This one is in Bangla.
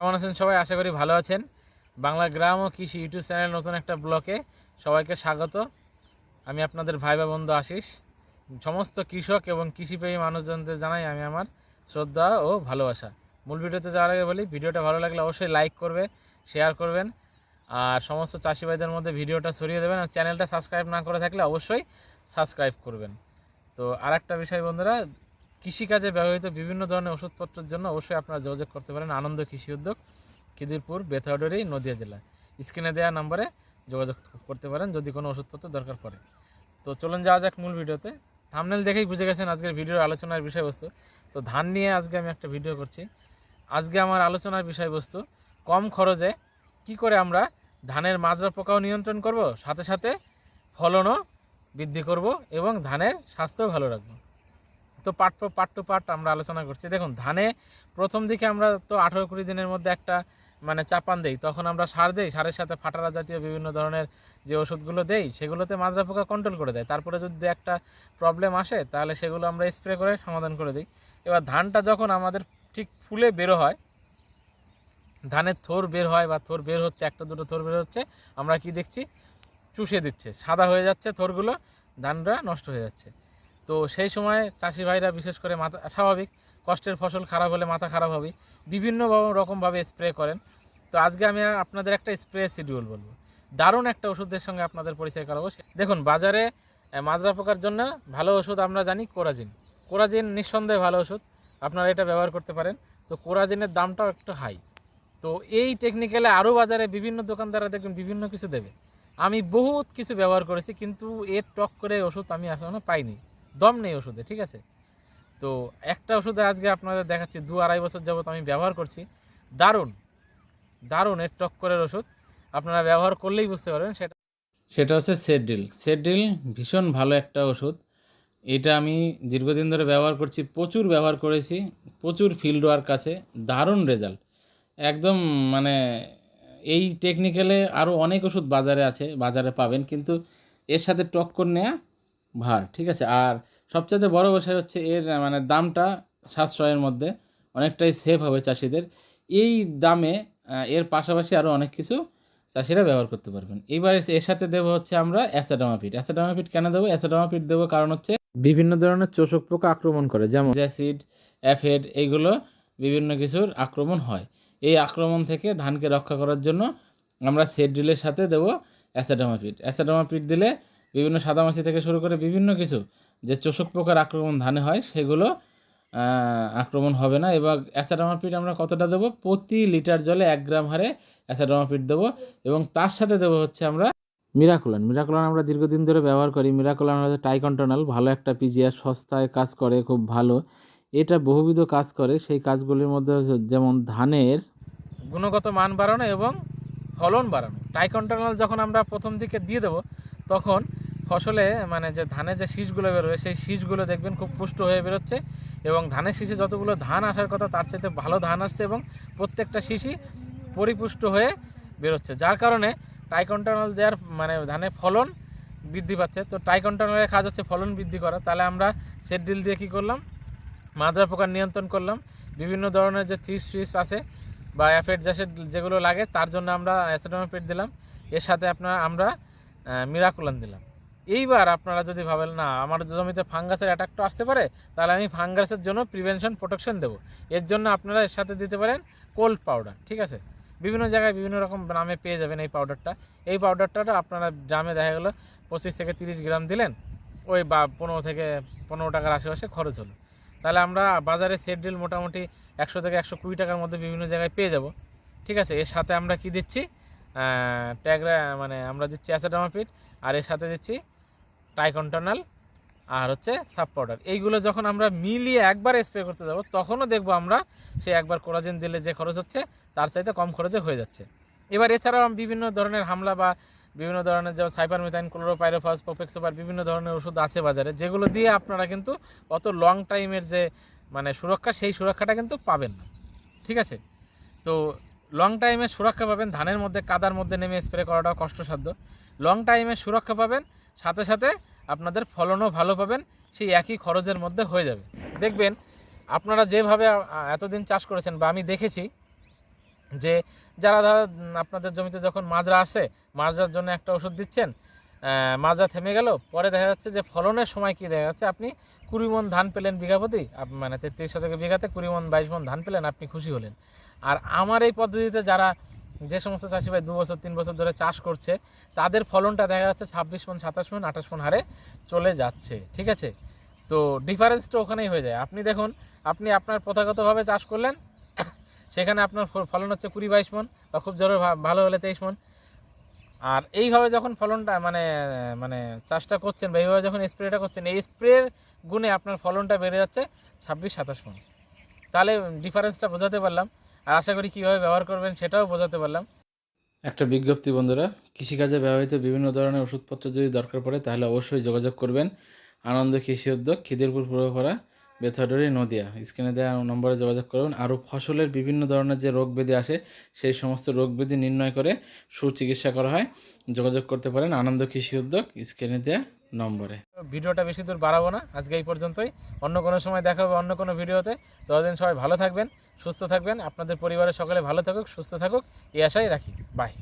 কেমন আছেন সবাই? আশা করি ভালো আছেন। বাংলা গ্রাম ও কৃষি ইউটিউব চ্যানেল নতুন একটা ব্লকে সবাইকে স্বাগত। আমি আপনাদের ভাই বা বন্ধু আশিস। সমস্ত কৃষক এবং কৃষিপ্রেমী মানুষজনদের জানাই আমি আমার শ্রদ্ধা ও ভালোবাসা। মূল ভিডিওতে যাওয়ার আগে বলি, ভিডিওটা ভালো লাগলে অবশ্যই লাইক করবে, শেয়ার করবেন, আর সমস্ত চাষি ভাইদের মধ্যে ভিডিওটা ছড়িয়ে দেবেন আর চ্যানেলটা সাবস্ক্রাইব না করে থাকলে অবশ্যই সাবস্ক্রাইব করবেন। তো আর একটা বিষয় বন্ধুরা কৃষিকাজে ব্যবহৃত বিভিন্ন ধরনের ওষুধপত্রের জন্য অবশ্যই আপনারা যোগাযোগ করতে পারেন আনন্দ কৃষি উদ্যোগ, খিদিরপুর বেথরডরি নদিয়া জেলা। স্ক্রিনে দেওয়া নম্বরে যোগাযোগ করতে পারেন যদি কোনো ওষুধপত্র দরকার পড়ে। তো চলুন যাওয়া যাক মূল ভিডিওতে। থামনেল দেখেই বুঝে গেছেন আজকের ভিডিওর আলোচনার বিষয়বস্তু। তো ধান নিয়ে আজকে আমি একটা ভিডিও করছি। আজকে আমার আলোচনার বিষয়বস্তু, কম খরচে কি করে আমরা ধানের মাজরা পোকাও নিয়ন্ত্রণ করব, সাথে সাথে ফলনও বৃদ্ধি করব এবং ধানের স্বাস্থ্যও ভালো রাখব। তো পার্ট পার্ট টু পার্ট আমরা আলোচনা করছি। দেখুন, ধানে প্রথম দিকে আমরা তো আঠেরো কুড়ি দিনের মধ্যে একটা মানে চাপান দেই। তখন আমরা সার দেই, সারের সাথে ফাটারা জাতীয় বিভিন্ন ধরনের যে ওষুধগুলো দেই, সেগুলোতে মাজরা পোকা কন্ট্রোল করে দেয়। তারপরে যদি একটা প্রবলেম আসে, তাহলে সেগুলো আমরা স্প্রে করে সমাধান করে দিই। এবার ধানটা যখন আমাদের ঠিক ফুলে বেরো হয়, ধানের থোর বের হয় বা থোর বের হচ্ছে, একটা দুটো থোর বের হচ্ছে, আমরা কি দেখছি? চুষে দিচ্ছে। সাদা হয়ে যাচ্ছে থোরগুলো ধানটা নষ্ট হয়ে যাচ্ছে। তো সেই সময় চাষি ভাইরা বিশেষ করে মাথা, স্বাভাবিক, কষ্টের ফসল খারাপ হলে মাথা খারাপ হবে। বিভিন্ন রকমভাবে স্প্রে করেন। তো আজকে আমি আপনাদের একটা স্প্রে শিডিউল বলব। দারুণ একটা ওষুধের সঙ্গে আপনাদের পরিচয় করাবো। দেখুন, বাজারে মাজরা পোকার জন্য ভালো ওষুধ আমরা জানি কোরাজিন। কোরাজিন নিঃসন্দেহে ভালো ওষুধ। আপনারা এটা ব্যবহার করতে পারেন। তো কোরাজিনের দামটাও একটু হাই তো এই টেকনিক্যালে আরও বাজারে বিভিন্ন দোকানদাররা দেখবেন বিভিন্ন কিছু দেবে। আমি বহুত কিছু ব্যবহার করেছি, কিন্তু এর টক করে ওষুধ আমি এখনও পাইনি। দম নেই ওষুধে, ঠিক আছে? তো একটা ওষুধে আজকে আপনাদের দেখাচ্ছি, দু আড়াই বছর যাবত আমি ব্যবহার করছি। দারুণ দারুণ, এর টক্করের ওষুধ। আপনারা ব্যবহার করলেই বুঝতে পারবেন, সেটা সেটা হচ্ছে সেডডিল সেডডিল ভীষণ ভালো একটা ওষুধ। এটা আমি দীর্ঘদিন ধরে ব্যবহার করছি, প্রচুর ব্যবহার করেছি, প্রচুর ফিল্ড ওয়ার্ক আছে, দারুণ রেজাল্ট একদম মানে এই টেকনিক্যালে আরও অনেক ওষুধ বাজারে আছে, বাজারে পাবেন, কিন্তু এর সাথে টক্কর নেওয়া ভার, ঠিক আছে? আর সবচেয়ে বড় বিষয় হচ্ছে এর মানে দামটা সাশ্রয়ের মধ্যে অনেকটাই সেভ হবে চাষিদের। এই দামে এর পাশাপাশি আরও অনেক কিছু চাষিরা ব্যবহার করতে পারবেন। এবার এর সাথে দেবো হচ্ছে আমরা অ্যাসাডামাপিড অ্যাসাডামাপিড কেন দেবো? অ্যাসাডামাপিড দেবো কারণ হচ্ছে বিভিন্ন ধরনের চোষক পোকা আক্রমণ করে, যেমন অ্যাসিড অ্যাফেড এইগুলো বিভিন্ন কিছুর আক্রমণ হয়। এই আক্রমণ থেকে ধানকে রক্ষা করার জন্য আমরা সেড ড্রিলের সাথে দেবো অ্যাসাডামাপিড অ্যাসাডামাপিড দিলে বিভিন্ন সাদামাছি থেকে শুরু করে বিভিন্ন কিছু যে চোষক পোকার আক্রমণ ধানে হয়, সেগুলো আক্রমণ হবে না। এবং অ্যাসাডামাপিড আমরা কতটা দেবো? প্রতি লিটার জলে এক গ্রাম হারে অ্যাসাডামাপিড দেবো। এবং তার সাথে দেবো হচ্ছে আমরা মিরাকুলান। মিরাকুলান আমরা দীর্ঘদিন ধরে ব্যবহার করি। মিরাকুলান হচ্ছে টাইকন্টনাল ভালো একটা পিজিআর, সস্তায় কাজ করে, খুব ভালো। এটা বহুবিধ কাজ করে। সেই কাজগুলির মধ্যে যেমন ধানের গুণগত মান বাড়ানো এবং ফলন বাড়ানো। টাইকন্টনাল যখন আমরা প্রথম দিকে দিয়ে দেবো, তখন ফসলে মানে যে ধানের যে শীষগুলো বেরোবে সেই শীষগুলো দেখবেন খুব পুষ্ট হয়ে বেরোচ্ছে এবং ধানের শীষে যতগুলো ধান আসার কথা, তার চাইতে ভালো ধান আসছে এবং প্রত্যেকটা শীষই পরিপুষ্ট হয়ে বেরোচ্ছে। যার কারণে টাইকন্টনাল দেওয়ার মানে ধানে ফলন বৃদ্ধি পাচ্ছে। তো টাইকন্টানলের কাজ হচ্ছে ফলন বৃদ্ধি করা। তাহলে আমরা সেট ড্রিল দিয়ে কী করলাম? মাজরা পোকার নিয়ন্ত্রণ করলাম। বিভিন্ন ধরনের যে থ্রি সুইচ আছে বা অ্যাফেড জ্যাসেড যেগুলো লাগে, তার জন্য আমরা অ্যাসিডোমাপিড দিলাম। এর সাথে আপনার, আমরা মিরাকুলান দিলাম। এইবার আপনারা যদি ভাবেন, না, আমার জমিতে ফাঙ্গাসের অ্যাটাক তো আসতে পারে, তাহলে আমি ফাঙ্গাসের জন্য প্রিভেনশন প্রোটেকশন দেবো। এর জন্য আপনারা এর সাথে দিতে পারেন কোল্ড পাউডার ঠিক আছে? বিভিন্ন জায়গায় বিভিন্ন রকম নামে পেয়ে যাবেন এই পাউডারটা এই পাউডারটা আপনারা ড্রামে দেখা গেলো, পঁচিশ থেকে তিরিশ গ্রাম দিলেন, ওই বা পনেরো থেকে পনেরো টাকার আশেপাশে খরচ হলো। তাহলে আমরা বাজারে সেট ডিল মোটামুটি একশো থেকে একশো কুড়ি টাকার মধ্যে বিভিন্ন জায়গায় পেয়ে যাব, ঠিক আছে? এর সাথে আমরা কি দিচ্ছি? ট্যাগরা মানে আমরা দিচ্ছি অ্যাসেডামাপিড আর এর সাথে দিচ্ছি টাইকন্টনাল আর হচ্ছে সাব পাউডার এইগুলো যখন আমরা মিলিয়ে একবার স্প্রে করতে যাব, তখনও দেখব আমরা সেই একবার কোরাজিন দিলে যে খরচ হচ্ছে, তার চাইতে কম খরচে হয়ে যাচ্ছে। এবার এছাড়াও বিভিন্ন ধরনের হামলা বা বিভিন্ন ধরনের যেমন সাইপারমিথাইন ক্লোরোপাইরোফাস প্রোপেক্সোপার বিভিন্ন ধরনের ওষুধ আছে বাজারে, যেগুলো দিয়ে আপনারা কিন্তু অত লং টাইমের যে মানে সুরক্ষা, সেই সুরক্ষাটা কিন্তু পাবেন না। ঠিক আছে? তো লং টাইমে সুরক্ষা পাবেন, ধানের মধ্যে, কাদার মধ্যে নেমে স্প্রে করাটাও কষ্টসাধ্য। লং টাইমে সুরক্ষা পাবেন সাথে সাথে আপনাদের ফলনও ভালো পাবেন, সেই একই খরচের মধ্যে হয়ে যাবে। দেখবেন, আপনারা যেভাবে এতদিন চাষ করেছেন বা আমি দেখেছি যে যারা ধর আপনাদের জমিতে যখন মাজরা আসে, মাজরার জন্য একটা ওষুধ দিচ্ছেন মাজরা থেমে গেল, পরে দেখা যাচ্ছে যে ফলনের সময় কি দেখা যাচ্ছে, আপনি কুড়ি মন ধান পেলেন বিঘা প্রতি মানে তেত্রিশ শতকে বিঘাতে কুড়ি মন, বাইশ মন ধান পেলেন, আপনি খুশি হলেন। আর আমার এই পদ্ধতিতে যারা যে সমস্ত চাষি ভাই দু বছর, তিন বছর ধরে চাষ করছে তাদের ফলনটা দেখা যাচ্ছে ছাব্বিশ মন, সাতাশ মন, আঠাশ মন হারে চলে যাচ্ছে, ঠিক আছে? তো ডিফারেন্সটা ওখানেই হয়ে যায়। আপনি দেখুন, আপনি আপনার প্রথাগতভাবে চাষ করলেন, সেখানে আপনার ফলন হচ্ছে কুড়ি বাইশ মন বা খুব জোরে ভালো হলে তেইশ মন। আর এইভাবে যখন ফলনটা মানে মানে চাষটা করছেন বা এইভাবে যখন স্প্রেটা করছেন, এই স্প্রের গুণে আপনার ফলনটা বেড়ে যাচ্ছে ছাব্বিশ, সাতাশ মন। তাহলে ডিফারেন্সটা বোঝাতে পারলাম। আর আশা করি কীভাবে ব্যবহার করবেন সেটাও বোঝাতে পারলাম। একটা বিজ্ঞপ্তি, বন্ধুরা। কৃষিকাজে ব্যবহৃত বিভিন্ন ধরনের ওষুধপত্র যদি দরকার পড়ে, তাহলে অবশ্যই যোগাযোগ করবেন আনন্দ কৃষি উদ্যোগ, খিদিরপুর পৌরপাড়া বেথডরি, নদিয়া। স্ক্রিনে দেওয়া নম্বরে যোগাযোগ করুন। আরও ফসলের বিভিন্ন ধরনের যে রোগ ব্যাধি আসে, সেই সমস্ত রোগ ব্যাধি নির্ণয় করে সুচিকিৎসা করা হয়। যোগাযোগ করতে পারেন আনন্দ কৃষি উদ্যোগ, স্ক্রিনে দেওয়া নম্বরে। ভিডিওটা বেশি দূর বাড়াবো না। আজকে এই পর্যন্তই। অন্য কোনো সময় দেখা হবে অন্য কোনো ভিডিওতে। ততদিন সবাই ভালো থাকবেন। সুস্থ থাকবেন। আপনাদের পরিবারের সকলে ভালো থাকুক সুস্থ থাকুক। এই আশাই রাখি। বাই